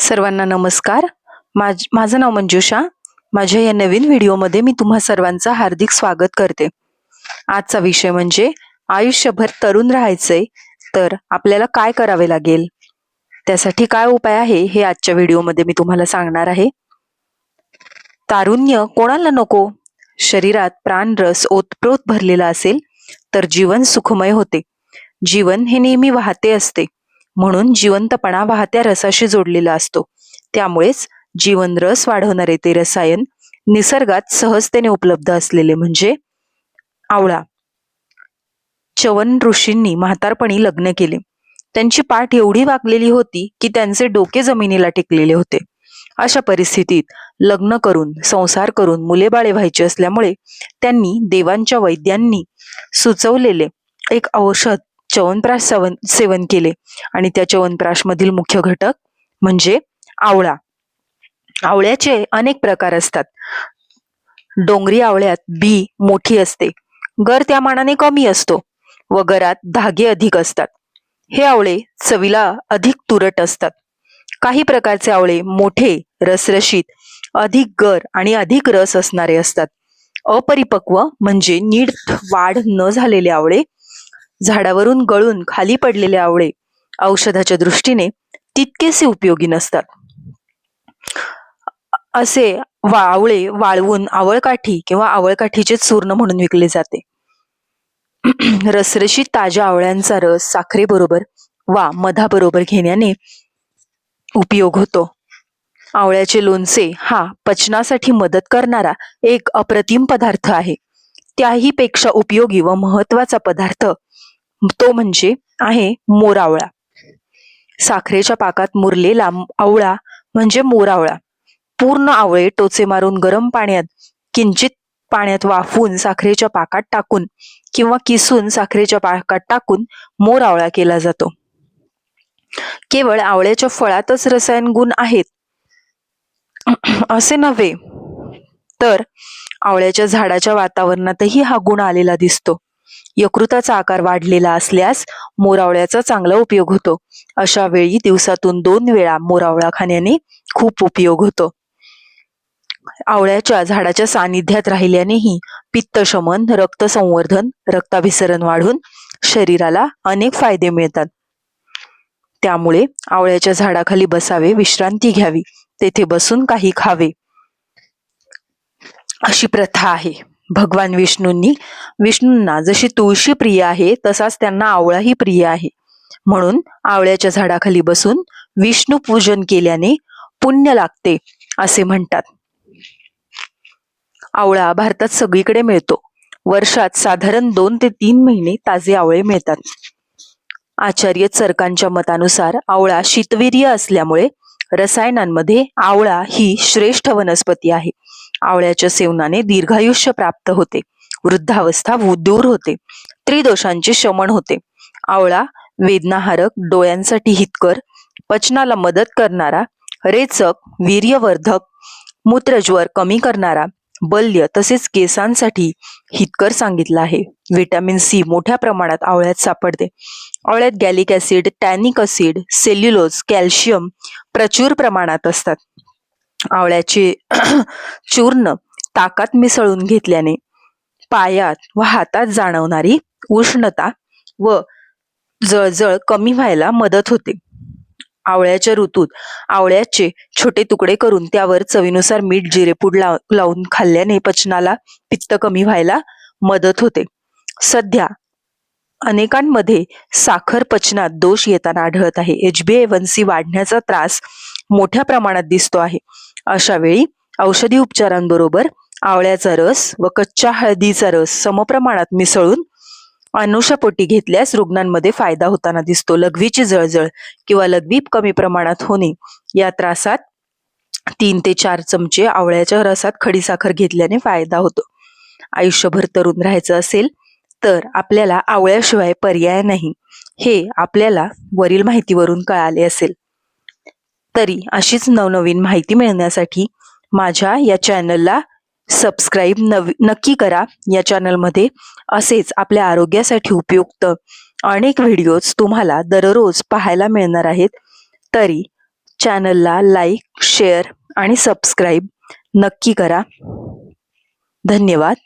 सर्वांना नमस्कार. माझ माझं नाव मंजुषा. माझ्या या नवीन व्हिडिओमध्ये मी तुम्हा सर्वांचं हार्दिक स्वागत करते. आजचा विषय म्हणजे आयुष्यभर तरुण राहायचंय तर आपल्याला काय करावे लागेल? त्यासाठी काय उपाय आहे हे आजच्या व्हिडिओमध्ये मी तुम्हाला सांगणार आहे. तारुण्य कोणाला नको? शरीरात प्राणरस ओतप्रोत भरलेला असेल तर जीवन सुखमय होते. जीवन हे नेहमी वाहते असते. म्हणून जिवंतपणा वाहत्या रसाशी जोडलेला असतो. त्यामुळेच जीवन रस वाढवणारे ते रसायन निसर्गात सहजतेने उपलब्ध असलेले म्हणजे आवळा. चवन ऋषींनी म्हातारपणी लग्न केले. त्यांची पाठ एवढी वाकलेली होती की त्यांचे डोके जमिनीला टेकलेले होते. अशा परिस्थितीत लग्न करून संसार करून मुले बाळे व्हायचे असल्यामुळे त्यांनी देवांच्या वैद्यांनी सुचवलेले एक औषध च्यवनप्राश सेवन सेवन केले. आणि त्या च्यवनप्राश मधील मुख्य घटक म्हणजे आवळा. आवळ्याचे अनेक प्रकार असतात. डोंगरी आवळ्यात बी मोठी असते. गर त्या मानाने कमी असतो व गरात धागे अधिक असतात. हे आवळे चवीला अधिक तुरट असतात. काही प्रकारचे आवळे मोठे रसरशीत अधिक गर आणि अधिक रस असणारे असतात. अपरिपक्व म्हणजे नीट वाढ न झालेले आवळे झाडावरून गळून खाली पडलेले आवळे औषधाच्या दृष्टीने तितकेसे उपयोगी नसतात. असे वा आवळे वाळवून आवळकाठी किंवा आवळकाठीचे चूर्ण म्हणून विकले जाते. रसरशी ताज्या आवळ्यांचा रस साखरेबरोबर वा मधाबरोबर घेण्याने उपयोग होतो. आवळ्याचे लोणचे हा पचनासाठी मदत करणारा एक अप्रतिम पदार्थ आहे. त्याही पेक्षा उपयोगी व महत्त्वाचा पदार्थ तो म्हणजे आहे मोरावळा. साखरेच्या पाकात मुरलेला आवळा म्हणजे मोरावळा. पूर्ण आवळे टोचे मारून गरम पाण्यात किंचित पाण्यात वाफवून साखरेच्या पाकात टाकून किंवा किसून साखरेच्या पाकात टाकून मोर आवळा केला जातो. केवळ आवळ्याच्या फळातच रसायन गुण आहेत. असे नव्हे तर आवळ्याच्या झाडाच्या वातावरणातही हा गुण आलेला दिसतो. यकृताचा आकार वाढलेला असल्यास मोरावळ्याचा चांगला उपयोग होतो. अशा वेळी दिवसातून दोन वेळा मोरावळा खाण्याने खूप उपयोग होतो. आवळ्याच्या झाडाच्या सानिध्यात राहिल्यानेही पित्तशमन रक्त संवर्धन रक्ताभिसरण वाढून शरीराला अनेक फायदे मिळतात. त्यामुळे आवळ्याच्या झाडाखाली बसावे विश्रांती घ्यावी तेथे बसून काही खावे अशी प्रथा आहे. भगवान विष्णूंनी. विष्णूंना जशी तुळशी प्रिय आहे तसाच त्यांना आवळाही प्रिय आहे. म्हणून आवळ्याच्या झाडाखाली बसून विष्णू पूजन केल्याने पुण्य लागते असे म्हणतात. आवळा भारतात सगळीकडे मिळतो. वर्षात साधारण दोन ते तीन महिने ताजे आवळे मिळतात. आचार्य चरकांच्या मतानुसार आवळा शीतवीर्य असल्यामुळे रसायनांमध्ये आवळा ही श्रेष्ठ वनस्पती आहे. आवळ्याच्या सेवनाने दीर्घायुष्य प्राप्त होते. वृद्धावस्था दूर होते. त्रिदोषांचे शमन होते. आवळा वेदनाहारक डोळ्यांसाठी हितकर पचनाला मदत करणारा रेचक वीर्यवर्धक मूत्रज्वर कमी करणारा बल्य तसेच केसांसाठी हितकर सांगितलं आहे. व्हिटॅमिन सी मोठ्या प्रमाणात आवळ्यात सापडते. आवळ्यात gallic acid tannic acid cellulose calcium प्रचूर प्रमाणात असतात. आवळ्याचे चूर्ण ताकात मिसळून घेतल्याने पायात व हातात जाणवणारी उष्णता व जळजळ कमी व्हायला मदत होते. आवळ्याच्या ऋतूत आवळ्याचे छोटे तुकडे करून त्यावर चवीनुसार मीठ जिरेपूड लावून खाल्ल्याने पचनाला पित्त कमी व्हायला मदत होते. सध्या अनेकांमध्ये साखर पचनात दोष येताना आढळत आहे. एच बी वन सी वाढण्याचा त्रास मोठ्या प्रमाणात दिसतो आहे. अशा वेळी औषधी उपचारांबरोबर आवळ्याचा रस व कच्च्या हळदीचा रस समप्रमाणात मिसळून अनुषापोटी घेतल्यास रुग्णांमध्ये फायदा होताना दिसतो. लघवीची जळजळ किंवा लघवी कमी प्रमाणात होणे या त्रासात तीन ते चार चमचे आवळ्याच्या रसात खडीसाखर घेतल्याने फायदा होतो. आयुष्यभर तरुण राहायचं असेल तर आपल्याला आवळ्याशिवाय पर्याय नाही. हे आपल्याला वरील माहितीवरून कळाले असेल. तरी अशीच नवनवीन माहिती मिळण्यासाठी माझ्या या चॅनलला सबस्क्राईब नवी नक्की करा. या चॅनलमध्ये असेच आपल्या आरोग्यासाठी उपयुक्त अनेक व्हिडिओज तुम्हाला दररोज पाहायला मिळणार आहेत. तरी चॅनलला लाईक शेअर आणि सबस्क्राईब नक्की करा. धन्यवाद.